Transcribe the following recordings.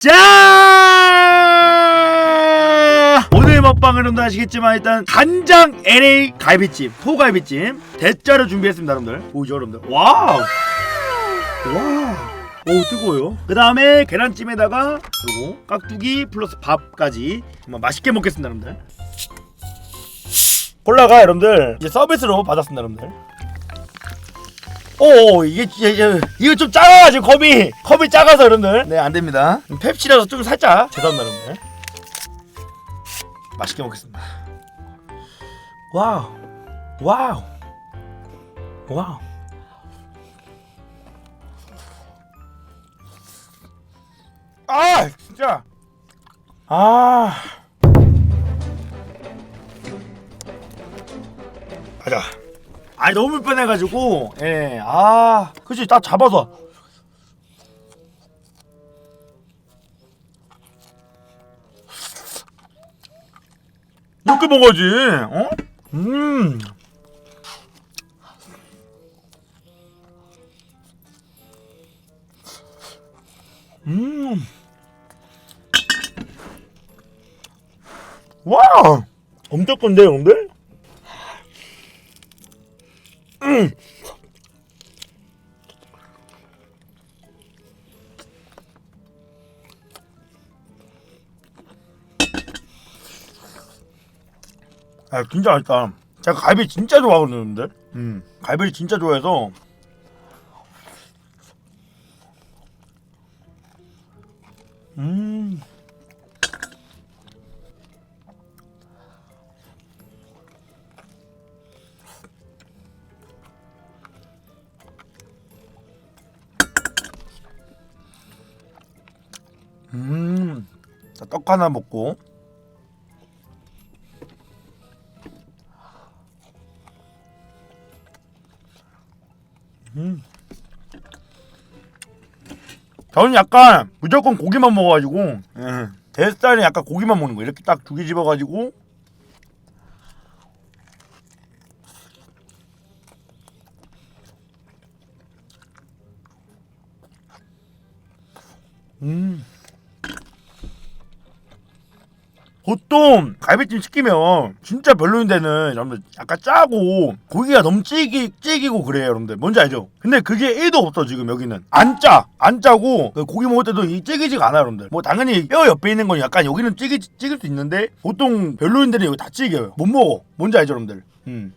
자! 오늘 먹방은 여러분들 아시겠지만 일단 간장 LA 갈비찜 소갈비찜 대짜를 준비했습니다 여러분들. 보이죠 여러분들? 와우! 와우! 오 뜨거워요. 그 다음에 계란찜에다가 요거 깍두기 플러스 밥까지 한번 맛있게 먹겠습니다 여러분들. 콜라가 여러분들 이제 서비스로 받았습니다 여러분들 오 이게 이게 이거 좀 작아가지고 컵이. 컵이 작아서 여러분들. 네 안 됩니다. 펩시라서 좀 살짝. 죄송합니다 여러분들. 맛있게 먹겠습니다. 와우. 와우. 와우. 아 진짜. 아. 가자 아니 너무 불편해가지고 예 아 그치 딱 잡아서 이렇게 먹어야지 어? 음 음. 와우! 엄청 건데, 여러분들? 음. 아, 진짜 맛있다. 제가 갈비 진짜 좋아하거든요, 여러분들. 음, 갈비를 진짜 좋아해서. 음. 음. 자, 떡 하나 먹고. 음. 저는 약간 무조건 고기만 먹어가지고 예. 제 스타일은 약간 고기만 먹는 거 이렇게 딱 두 개 집어가지고 음 보통 갈비찜 시키면 진짜 별로인 데는 여러분들 약간 짜고 고기가 너무 찌기, 찌기고 그래요 여러분들 뭔지 알죠? 근데 그게 1도 없어 지금 여기는 안 짜! 안 짜고 그 고기 먹을 때도 이 찌기지가 않아 여러분들 뭐 당연히 뼈 옆에 있는 건 약간 여기는 찌기, 찌길 수 있는데 보통 별로인 데는 여기 다 찌겨요 못 먹어 뭔지 알죠 여러분들 음.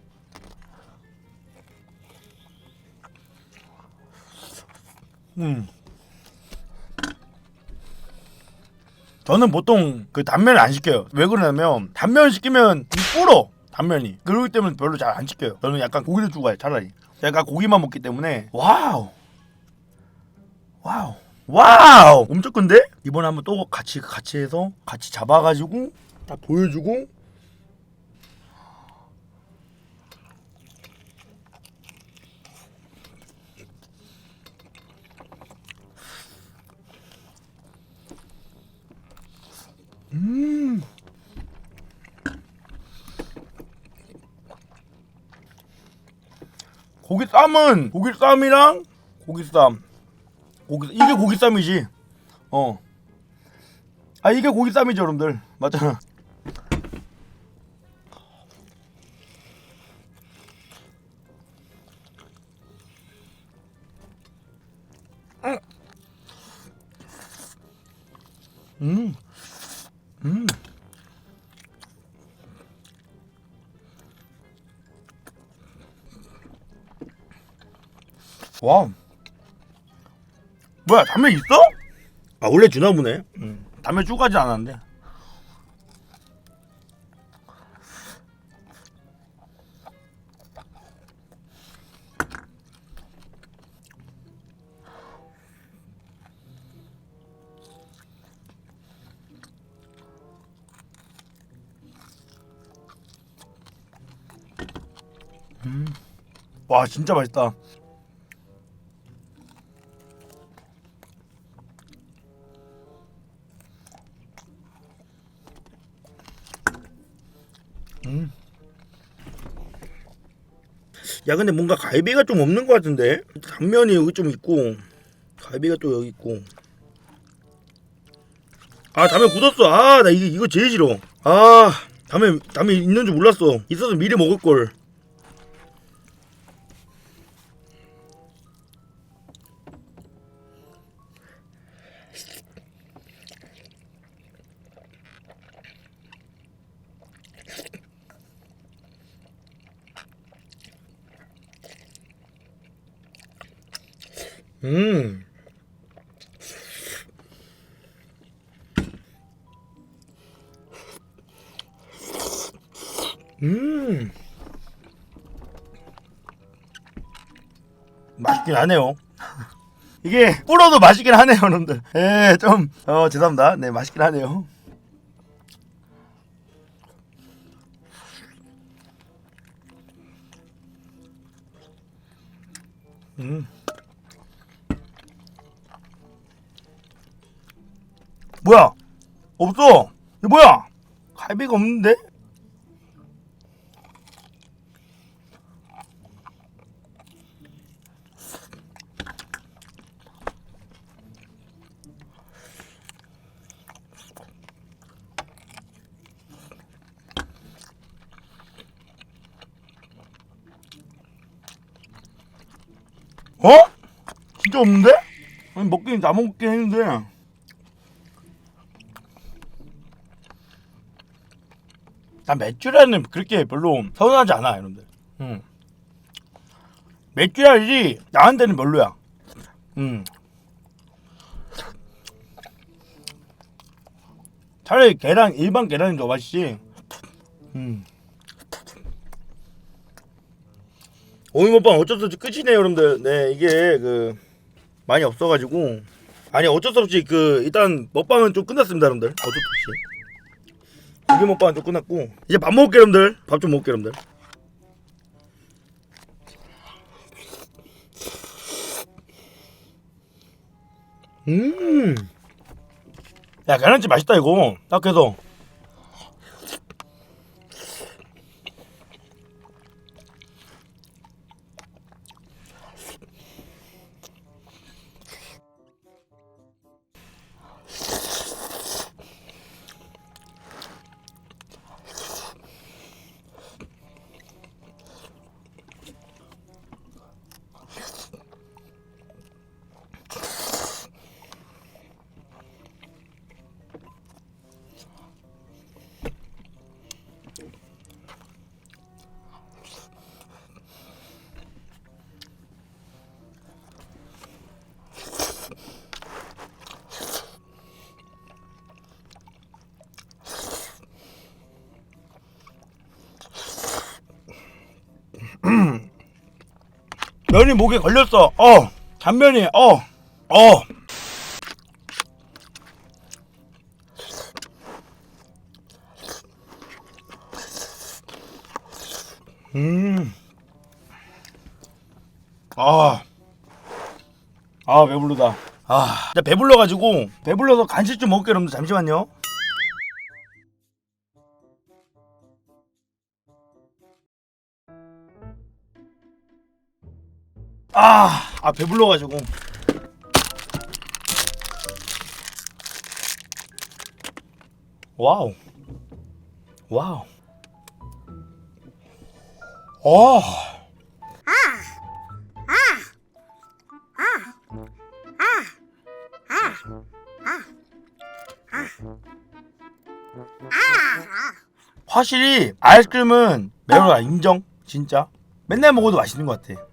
음. 저는 보통 그 단면을 안 시켜요. 왜 그러냐면 단면 시키면 이 불어 단면이. 그러기 때문에 별로 잘 안 시켜요. 저는 약간 고기를 요 차라리. 제가 고기만 먹기 때문에 와우 와우 와우 엄청 큰데 이번에 한번 또 같이 같이 해서 같이 잡아가지고 딱 보여주고 음. 고기 쌈은 고기 쌈이랑 고기 쌈 고기 이게 고기 쌈이지 어. 아 이게 고기 쌈이죠 여러분들 맞잖아 음. 음. 와. 뭐야, 담배 있어? 아, 원래 주나 보네. 음. 담배 쭉 가지 않았는데. 와, 진짜 맛있다. 야 근데 뭔가 갈비가 좀 없는 것 같은데? 단면이 여기 좀 있고 갈비가 또 여기 있고. 아 담에 굳었어. 아 나 이거 제일 싫어. 아 담에 담에 있는 줄 몰랐어. 있어서 미리 먹을 걸 음. 음. 맛있긴 하네요. 이게 불어도 맛있긴 하네요, 여러분들. 예, 좀, 어, 죄송합니다. 네, 맛있긴 하네요. 음. 뭐야? 없어. 이거 뭐야? 갈비가 없는데? 어? 진짜 없는데? 아니 먹긴 다 먹긴 했는데 난 맥주라는 그렇게 별로 서운하지 않아 여러분들. 음. 맥주라지 나한테는 별로야. 음. 차라리 계란 일반 계란이 더 맛있지. 음. 오이 먹방 어쩔 수 없이 끝이네요 여러분들. 네 이게 그 많이 없어가지고. 아니 어쩔 수 없이 그 일단 먹방은 좀 끝났습니다 여러분들. 어쩔 수 없이 고기 먹방은 좀 끝났고. 이제 밥 먹을게 여러분들. 밥 좀 먹을게 여러분들. 음야 계란찜 맛있다 이거. 딱 해서 면이 목에 걸렸어. 어. 단면이 어. 어. 음. 아. 아, 배부르다. 아, 진짜 배불러가지고, 배불러서 간식 좀 먹을게, 여러분들. 잠시만요. 아, 아 배불러가지고. 와우. 와우. 어. 확실히 아이스크림은 매운가 인정 진짜 맨날 먹어도 맛있는 것 같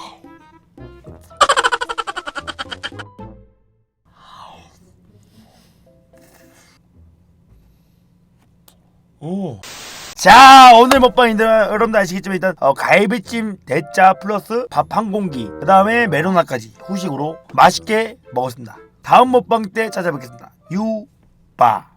오. 자 오늘 먹방인데 여러분들 아시겠지만 일단 어, 갈비찜 대짜 플러스 밥 한 공기 그 다음에 메로나까지 후식으로 맛있게 먹었습니다. 다음 먹방 때 찾아뵙겠습니다. 유바